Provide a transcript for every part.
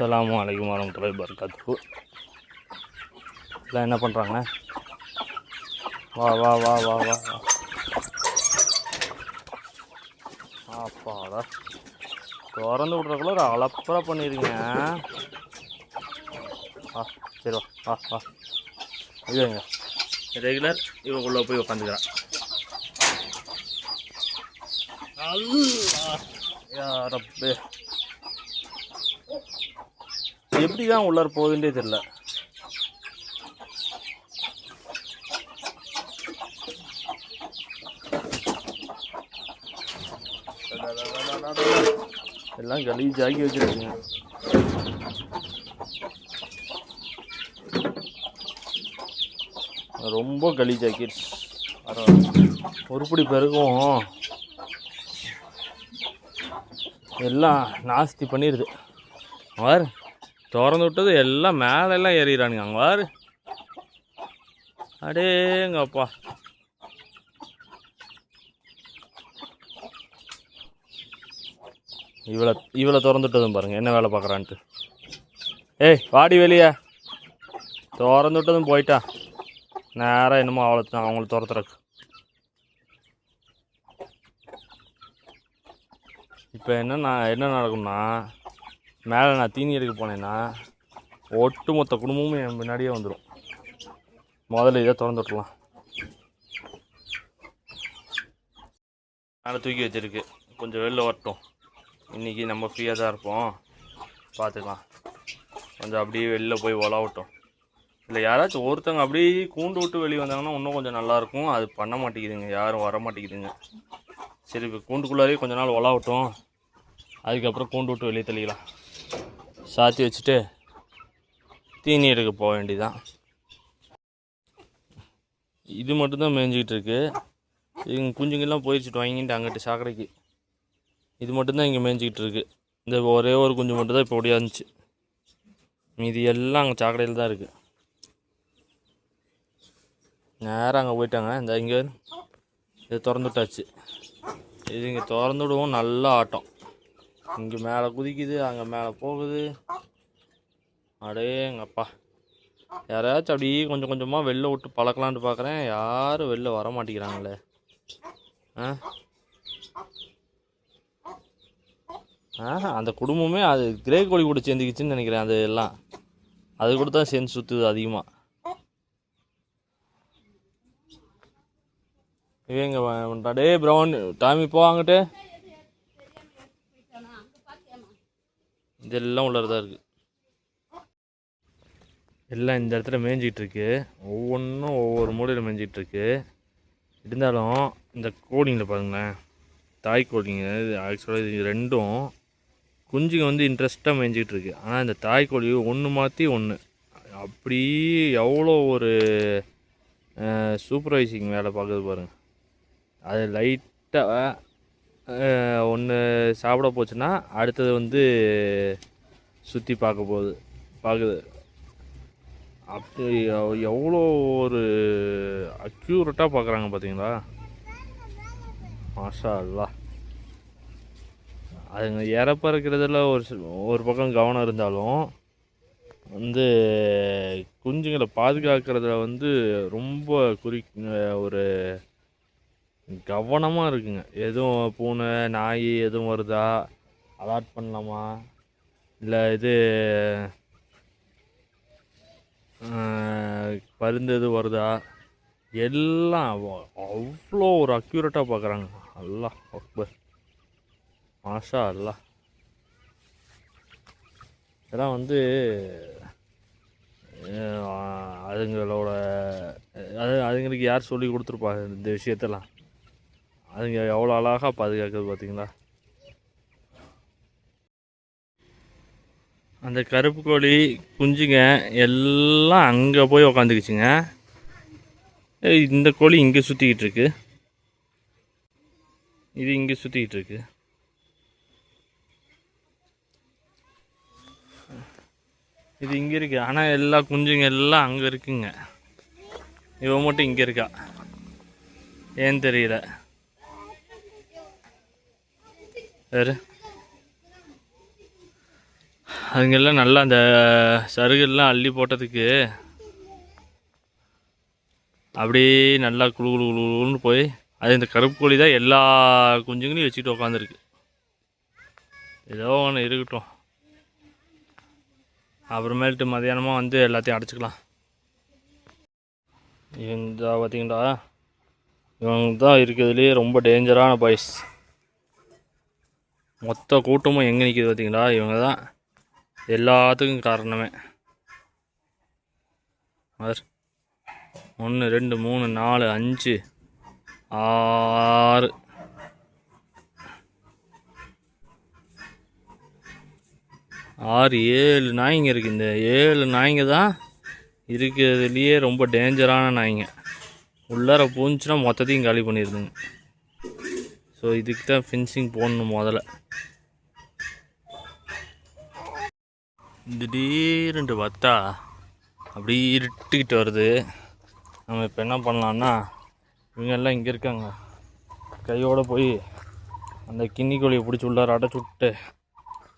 அஸ்ஸலாமு அலைக்கும் வரமத்துல்லாஹி வபரகாத்துஹு. எல்லாம் என்ன பண்ணுறாங்க வா வா வா வா வா. வா அப்பாடா. திறந்து விட்றக்குள்ள ஒரு அலப்பறை பண்ணிருங்க ஆ சரி வா வா வா. இதுங்க ரெகுலர் இவக்குள்ளே போய் உட்காந்துக்கிறான் அல்லா யா ரப்பே. எப்படி தான் உள்ளார போகுதுன்றே தெரில எல்லாம் கலீஜாக்கி வச்சிருக்கீங்க. ரொம்ப கலீஜாக்கிடுச்சு உருப்படி பெருகும். எல்லாம் நாஸ்தி பண்ணிடுது வார் திறந்து விட்டது எல்லாம் மேலே எல்லாம் ஏறிடுறானுங்க. அங்கே வாரு அடேங்கப்பா. இவளை இவளை திறந்துட்டதும் பாருங்கள் என்ன வேலை பார்க்குறான்ட்டு. ஏய் வாடி வெளியே. திறந்து விட்டதும் போயிட்டா. நேராக என்னமோ அவளை தான் அவங்கள துரத்துறக்கு. இப்போ என்ன நான் என்ன நடக்கும்னா மேலே நான் தீனி எடுக்க போனேன்னா ஒட்டுமொத்த குடும்பமும் என் முன்னாடியே வந்துடும் முதல்ல இதை திறந்து விட்றலாம் மேலே தூக்கி வச்சுருக்கு. கொஞ்சம் வெளில வரட்டும். இன்றைக்கி நம்ம ஃப்ரீயாக தான் இருப்போம். பார்த்துக்கலாம். கொஞ்சம் அப்படியே வெளில போய் உலாவட்டும். இல்லை யாராச்சும் ஒருத்தவங்க அப்படியே கூண்டு விட்டு வெளியே வந்தாங்கன்னா இன்னும் கொஞ்சம் நல்லாயிருக்கும் அது பண்ண மாட்டேங்குதுங்க. யாரும் வர மாட்டேங்குதுங்க. சரி இப்போ கூண்டுக்குள்ளாரே கொஞ்ச நாள் உலாவட்டும். அதுக்கப்புறம் கூண்டு விட்டு வெளியே தள்ளிக்கலாம் சாத்தி வச்சுட்டு தீனி எடுக்க போக வேண்டியதான் இது மட்டும்தான் மேய்ஞ்சிக்கிட்டு இருக்கு. இங்கே குஞ்சுங்கெல்லாம் போயிடுச்சுட்டு வாங்கிட்டு அங்கிட்டு சாக்கடைக்கு. இது மட்டும்தான் இங்கே மேய்ஞ்சிக்கிட்டு இருக்குது இந்த ஒரே ஒரு குஞ்சு மட்டும்தான் இப்போ இப்போ இருந்துச்சு. மீதி எல்லாம் அங்கே சாக்கடையில் தான் இருக்குது நேராக அங்கே போயிட்டாங்க. இந்த இங்கே இது திறந்து விட்டாச்சு. இது இங்கே திறந்து விடுவோம். நல்லா ஆட்டம். இங்கே மேலே குதிக்குது அங்கே மேலே போகுது. அடேங்கப்பா யாராச்சும் அப்படியே கொஞ்சம் கொஞ்சமாக வெளில விட்டு பழக்கலான்ட்டு பார்க்குறேன் யாரும் வெளில வர மாட்டேங்கிறாங்களே. ஆ? ஆஹா அந்த குடும்பமே அது கிரே கோழி கூட சேர்ந்துக்கிச்சுன்னு நினைக்கிறேன் அது எல்லாம் அது கூட தான் சேர்ந்து சுற்றுது அதிகமாக இவங்க டே ப்ரௌன் டாமி போ அங்கிட்டு. இதெல்லாம் உள்ளதான் இருக்குது எல்லாம் இந்த இடத்துல மேய்ஞ்சிட்டு இருக்கு. ஒவ்வொன்றும் ஒவ்வொரு மூலையில் மேய்ஞ்சிட்டு இருக்கு. இருந்தாலும் இந்த கோழிங்களை பாருங்களேன். தாய் கோழிங்க ஆக்சுவலாக இது ரெண்டும் குஞ்சுங்க வந்து இன்ட்ரெஸ்ட்டாக மேய்ஞ்சிட்டு இருக்கு. ஆனால் இந்த தாய் கோழி ஒன்று மாற்றி ஒன்று அப்படி எவ்வளோ ஒரு சூப்பர்வைசிங் வேலை பார்க்குறது பாருங்கள் அது லைட்டாக ஒன்று சாப்பிட போச்சுன்னா அடுத்தது வந்து சுற்றி பார்க்க போகுது. பார்க்குது. அப்படி எவ்வளோ ஒரு அக்யூரட்டாக பார்க்குறாங்க பார்த்தீங்களா? மாஷா அல்லா அதுங்க இறப்பறக்கிறதுல ஒரு ஒரு பக்கம் கவனம் இருந்தாலும் வந்து குஞ்சுங்களை பாதுகாக்கிறதுல வந்து ரொம்ப குறி ஒரு கவனமாக இருக்குங்க. எதுவும் பூனை நாய் எதுவும் வருதா? அலாட் பண்ணலாமா? இல்லை இது பருந்து எதுவும் வருதா? எல்லாம் அவ்வளோ ஒரு அக்யூரேட்டாக பார்க்குறாங்க அல்லாஹ் அக்பர். மாஷா அல்லாஹ். இதெல்லாம் வந்து அதுங்களோட அது அதுங்களுக்கு யார் சொல்லி கொடுத்துருப்பா இந்த விஷயத்தெல்லாம்? அதுங்க எவ்வளோ அழகாக பாதுகாக்குது பார்த்தீங்களா அந்த கருப்பு கோழி குஞ்சுங்க எல்லாம் அங்கே போய் உக்காந்துக்குச்சுங்க. ஏய், இந்த கோழி இங்கே சுற்றிக்கிட்டு இருக்கு. இது இங்கே சுற்றிக்கிட்டு இருக்கு. இது இங்கே இருக்கு. ஆனால் எல்லா குஞ்சுங்க எல்லாம் அங்கே இருக்குங்க. இவன் மட்டும் இங்கே இருக்கா? ஏன்னு தெரியல. வேறு. அதுங்கெல்லாம் நல்லா அந்த சருகெல்லாம் அள்ளி போட்டதுக்கு அப்படியே நல்லா குளு குளு குளு போய் அது இந்த கருப்பு கோழி தான் எல்லா குஞ்சுங்களையும் வச்சுக்கிட்டு உட்காந்துருக்கு ஏதோ ஒன்று இருக்கட்டும். அப்புறமேல்ட்டு மதியானமாக வந்து எல்லாத்தையும் அடைச்சிக்கலாம். இந்த பார்த்தீங்களா? இவங்க தான் இருக்கிறதுலேயே ரொம்ப டேஞ்சரான பாய்ஸ் மொத்த கூட்டமும் எங்கே நிற்கிது பார்த்தீங்களா இவங்க தான் எல்லாத்துக்கும் காரணமே. அவர். ஒன்று ரெண்டு மூணு நாலு அஞ்சு ஆறு. ஆறு ஏழு நாய்ங்க இருக்குது இந்த ஏழு நாய்ங்க தான் இருக்கிறதுலையே ரொம்ப டேஞ்சரான நாய்ங்க. உள்ளார பூந்துச்சுன்னா மொத்தத்தையும் காலி பண்ணிடுதுங்க. ஸோ இதுக்கு தான் ஃபென்சிங் போடணும் முதல்ல. திடீர்னு பார்த்தா அப்படி இருட்டுக்கிட்டு வருது. நம்ம இப்போ என்ன பண்ணலான்னா இவங்கெல்லாம் இங்கே இருக்காங்க. கையோடு போய் அந்த கிண்ணி கோழியை பிடிச்சி உள்ளார அடைச்சி விட்டு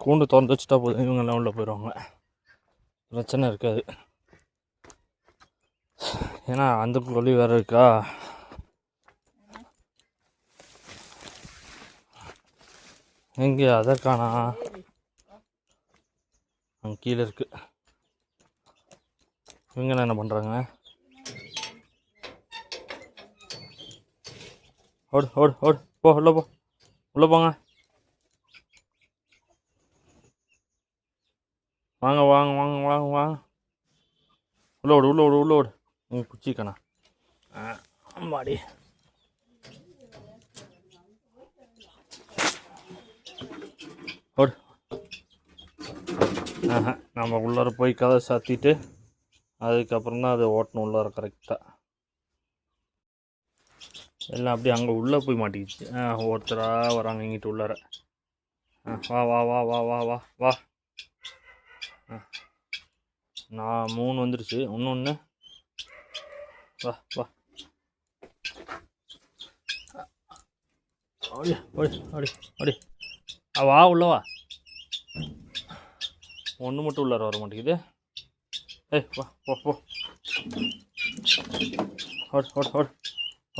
கூண்டு திறந்து வச்சுட்டா போதும். இவங்கெல்லாம் உள்ளே போயிடுவாங்க பிரச்சனை இருக்காது. ஏன்னா அந்த கோழி வேறு இருக்கா? எங்கே அதை காணா. அங்கே கீழே இருக்கு. இவங்க என்ன பண்ணுறாங்க ஓடு ஓடு ஓடு. போ உள்ள போ. உள்ளே போங்க. வாங்க வாங்க வாங்க வாங்க வாங்க. உள்ள ஓடு உள்ள ஓடு உள்ள ஓடு. நீங்கள் குச்சிக்கண்ணா ஆ மாடி ஓடு ஆஹா நம்ம உள்ளார போய் கதை சாத்திட்டு அதுக்கப்புறம் தான் அதை ஓட்டணும் உள்ளார கரெக்டாக எல்லாம் அப்படியே அங்கே உள்ளே போய் மாட்டிக்கிச்சு ஆ ஒருத்தராக வராங்க இங்கிட்டு உள்ளார ஆ வா வா வா வா வா வா வா ஆ. நான் மூணு வந்துருச்சு இன்னொன்று வா வா அப்படியே அப்படியே அப்படியே வா உள்ளவா ஒன்று மட்டும் உள்ளார வர மாட்டேங்குது. ஏய் வா போ போ. ஓடு ஓடு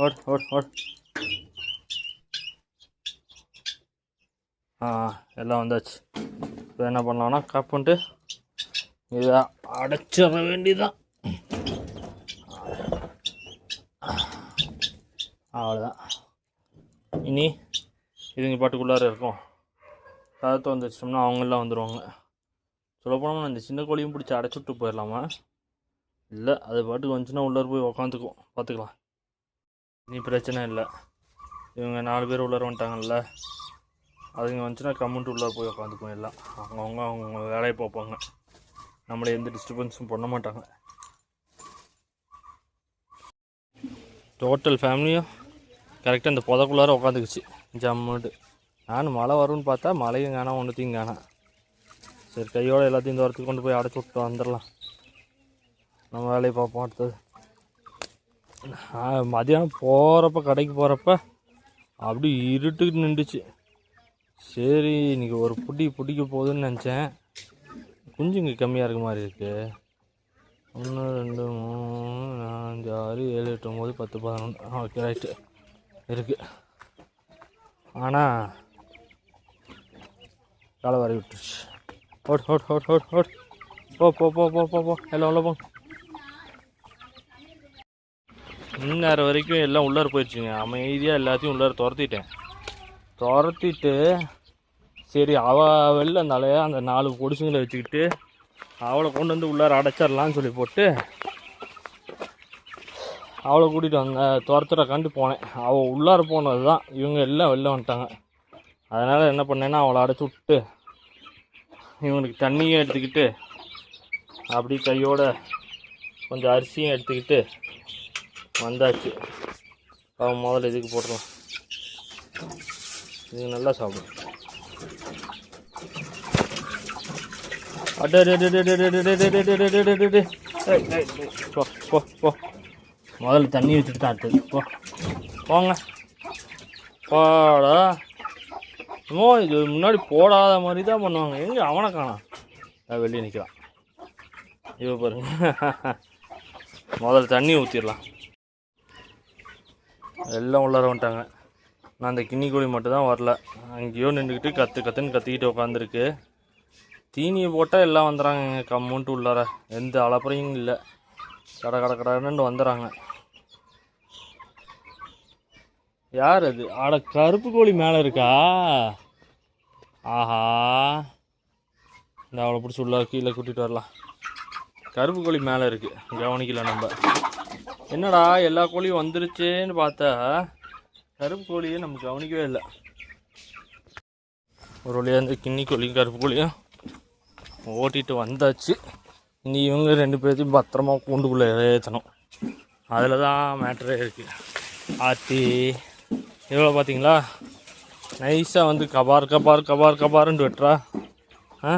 ஓட் ஓட் ஓடு ஆ எல்லாம் வந்தாச்சு. இப்போ என்ன பண்ணலாம்னா கட் பண்ணிட்டு இதை அடைச்சிட வேண்டியதுதான். அவ்வளோதான் இனி இதுங்க பாட்டுக்குள்ளார இருக்கும். கதத்தை வந்து அவங்களாம் வந்துடுவாங்க சொல்லப்போனால் இந்த சின்ன கோழியும் பிடிச்சி அடைச்சிட்டு போயிடலாமா? இல்லை அது பாட்டுக்கு வந்துச்சுன்னா உள்ளார போய் உக்காந்துக்கும். பார்த்துக்கலாம். இனி பிரச்சனை இல்லை. இவங்க நாலு பேர் உள்ளார வந்துட்டாங்கல்ல. அதுங்க வந்துச்சுன்னா கம்முன்ட்டு உள்ளார போய் உக்காந்துக்கும் எல்லாம். அவங்கவுங்க அவங்கவுங்க வேலையை பார்ப்பாங்க. நம்மளை எந்த டிஸ்டர்பன்ஸும் பண்ண மாட்டாங்க. டோட்டல் ஃபேமிலியும் கரெக்டாக இந்த புதக்குள்ளார உட்காந்துக்குச்சு ஜம்முன்ட்டு நானும் மழை வரும்னு பார்த்தா மழையும் காணாம் ஒன்றுத்தையும் காணாம். சரி கையோடு எல்லாத்தையும் இந்த வரத்துக்கு கொண்டு போய் அடைச்சி விட்டு வந்துடலாம். நம்ம வேலையை பார்ப்போம் அடுத்தது. மதியானம் போகிறப்ப கடைக்கு போகிறப்ப அப்படி இருட்டுக்கிட்டு நின்றுச்சு. சரி இன்றைக்கி ஒரு புடி பிடிக்க போகுதுன்னு நினச்சேன். குஞ்சுங்க கம்மியாக இருக்க மாதிரி இருக்குது ஒன்று ரெண்டு மூணு நாலஞ்சு அஞ்சு ஆறு ஏழு எட்டு ஒம்பது பத்து பதினொன்று ஓகே ரைட்டு. இருக்குது ஆனால் காலை வரை விட்டுருச்சு. ஓட் ஓட் ஓட் ஓட் ஓட் போ போ போ போ போ போ எல்லாம் உள்ள போ இந்நேரம் வரைக்கும் எல்லாம் உள்ளார போயிடுச்சுங்க அமைதியாக எல்லாத்தையும் உள்ளார துரத்திட்டேன். துரத்திட்டு சரி அவள் வெளில இருந்தாலே அந்த நாலு பொடிசுங்களை வச்சுக்கிட்டு அவளை கொண்டு வந்து உள்ளார அடைச்சிடலான்னு சொல்லி போட்டு அவளை கூட்டிகிட்டு வந்த துரத்துற கண்டு போனேன். அவள் உள்ளார போனது தான் இவங்க எல்லாம் வெளில வந்துட்டாங்க. அதனால் என்ன பண்ணேன்னா அவளை அடைச்சி விட்டு இவனுக்கு தண்ணியும் எடுத்துக்கிட்டு அப்படி கையோடு கொஞ்சம் அரிசியும் எடுத்துக்கிட்டு வந்தாச்சு அவன் முதல்ல இதுக்கு போட்டுருவான் இது நல்லா சாப்பிடும் போ போ முதல்ல தண்ணி வச்சுட்டு தான் அடுத்தது போ போங்க போடா இன்னும் இது முன்னாடி போடாத மாதிரி தான் பண்ணுவாங்க. எங்கே அவனை காணோம். வெளியே நிற்கிறான் இவ பாருங்க முதல்ல தண்ணி ஊற்றிடலாம் எல்லாம் உள்ளார வந்துட்டாங்க. நான் அந்த கிண்ணி கோழி மட்டும் தான் வரல. அங்கேயோ நின்றுக்கிட்டு கற்று கற்றுன்னு கத்திக்கிட்டு உட்காந்துருக்கு தீனியை போட்டால் எல்லாம் வந்துடுறாங்க கம்முன்ட்டு உள்ளார. எந்த அலப்பறையும் இல்லை. கட கட கடைன்னு வந்துடுறாங்க. யார் அது? ஆட கருப்பு கோழி மேலே இருக்கா? ஆஹா. இந்த அவளை பிடிச்சி உள்ள கீழே கூட்டிகிட்டு வரலாம். கருப்பு கோழி மேலே இருக்குது கவனிக்கல நம்ம. என்னடா எல்லா கோழியும் வந்துருச்சேன்னு பார்த்தா. கருப்பு கோழியை நம்ம கவனிக்கவே இல்லை. ஒரு வழியாக இந்த கிண்ணி கோழியும் கருப்பு கோழியும் ஓட்டிகிட்டு வந்தாச்சு. இனி இவங்க ரெண்டு பேர்த்தையும் பத்திரமா கூண்டுக்குள்ளே ஏற்றணும் அதில் தான் மேட்ரே இருக்குது ஆத்தி. இவ்வளோ பார்த்தீங்களா நைஸாக வந்து கபார் கபார் கபார் கபார்னு வெட்டுறா. ஆ?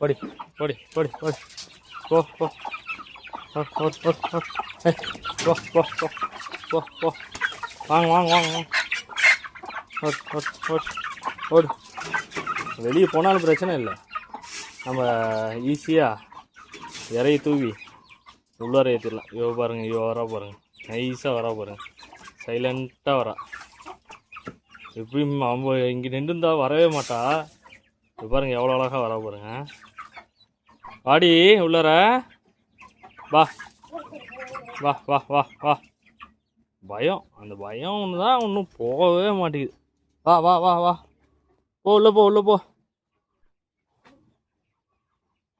படி படி படி படி. போ போ. போ போ போ போ. போ போ வாங்க வாங்க வாங்க வாங்க. ஓடு ஓடு வெளியே போனாலும் பிரச்சனை இல்லை. நம்ம ஈஸியாக இறைய தூவி உள்ளார ஏற்றிடலாம் இவ பாருங்கள் இவ வரா பாருங்கள் நைஸாக வரா பாருங்கள் சைலண்ட்டாக வரா எப்படியும் அவங்க இங்கே நின்றுந்தா வரவே மாட்டா. பாருங்க எவ்வளோ அழகாக வர பாருங்க. வாடி உள்ளார. வா. வா வா வா வா. பயம். அந்த பயம் ஒன்று தான் ஒன்றும் போகவே மாட்டேங்குது. வா வா வா வா. போ உள்ள போ உள்ள போ.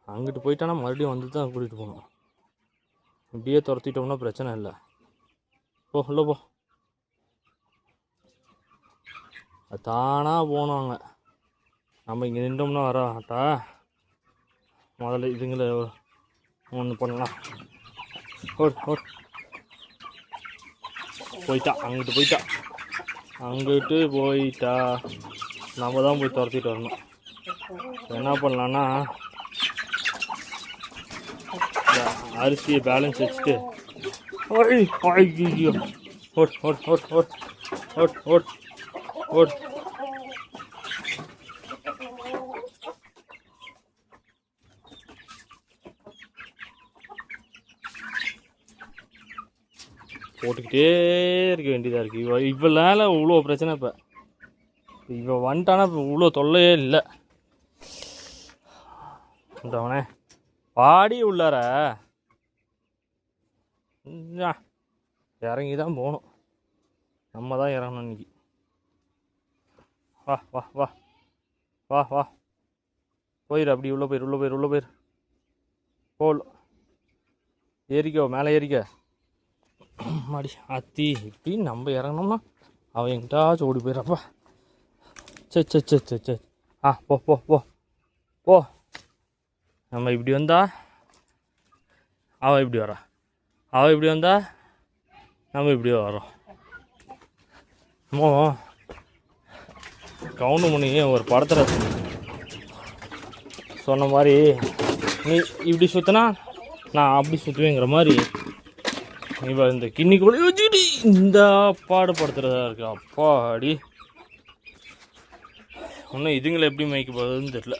அங்கிட்டு போயிட்டானா மறுபடியும் வந்து தான் கூட்டிகிட்டு போகணும். இப்படியே துரத்திட்டோம்னா பிரச்சனை இல்லை. போ உள்ள போ. அது தானாக போனாங்க. நம்ம இங்கே நின்றோம்னா வர மாட்டா முதல்ல இதுங்களை ஒன்று பண்ணலாம். ஓடு ஓடு. போயிட்டா அங்கிட்டு போயிட்டா. அங்கிட்டு போயிட்டா. நம்ம தான் போய் துரத்திட்டு வரணும். என்ன பண்ணலான்னா அரிசியை பேலன்ஸ் வச்சுட்டு ஐய், ஓட் ஓட் ஓட் ஓட் ஓட் ஓட். ஓடு போட்டுக்கிட்டே இருக்க வேண்டியதாக இருக்குது இவ இவளால் இவ்வளோ பிரச்சனை இப்போ. இவ வந்துட்டானா இப்போ இவ்வளோ தொல்லையே இல்லை. அவனே பாடி உள்ளார. இறங்கி தான் போகணும் நம்ம தான் இறங்கணும் இன்னைக்கு. வா வா வா. வா வா. போயிரு அப்படி உள்ளே போயிரு உள்ளே போயிரு உள்ளே போயிரு. போல். ஏறிக்கோ மேலே ஏறிக்க. மாடி அத்தி இப்படி நம்ம இறங்கணும்னா அவன் எங்கிட்டாச்சும் ஓடி போயிடறப்பா சே சே சே சே சே ஆ போ போ போ. போ. நம்ம இப்படி வந்தா அவள் இப்படி வரா. அவள் இப்படி வந்தா நம்ம இப்படி வரோம் மோ கவுண்டமணி ஒரு படத்தில் சொன்ன மாதிரி நீ இப்படி சுற்றினா நான் அப்படி சுற்றுவேங்கிற மாதிரி. இவ இந்த கிண்ணிக்குள்ளே வச்சுக்கிட்டு இந்த பாடுபடுத்துகிறதா இருக்கு. அப்பாடி. ஒன்றும் இதுங்களை எப்படி மேய்க்க போகுதுன்னு தெரில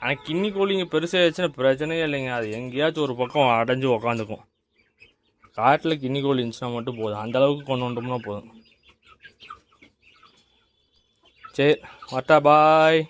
ஆனால் கிண்ணி கோழிங்க பெருசாகிடுச்சுன்னா பிரச்சனையே இல்லைங்க. அது எங்கேயாச்சும் ஒரு பக்கம் அடைஞ்சு உக்காந்துக்கும். காட்டில் கிண்ணி கோழி இருந்துச்சுன்னா மட்டும் போதும். அந்தளவுக்கு கொண்டு வந்துட்டோம்னா போதும். சரி வட்டா பாய்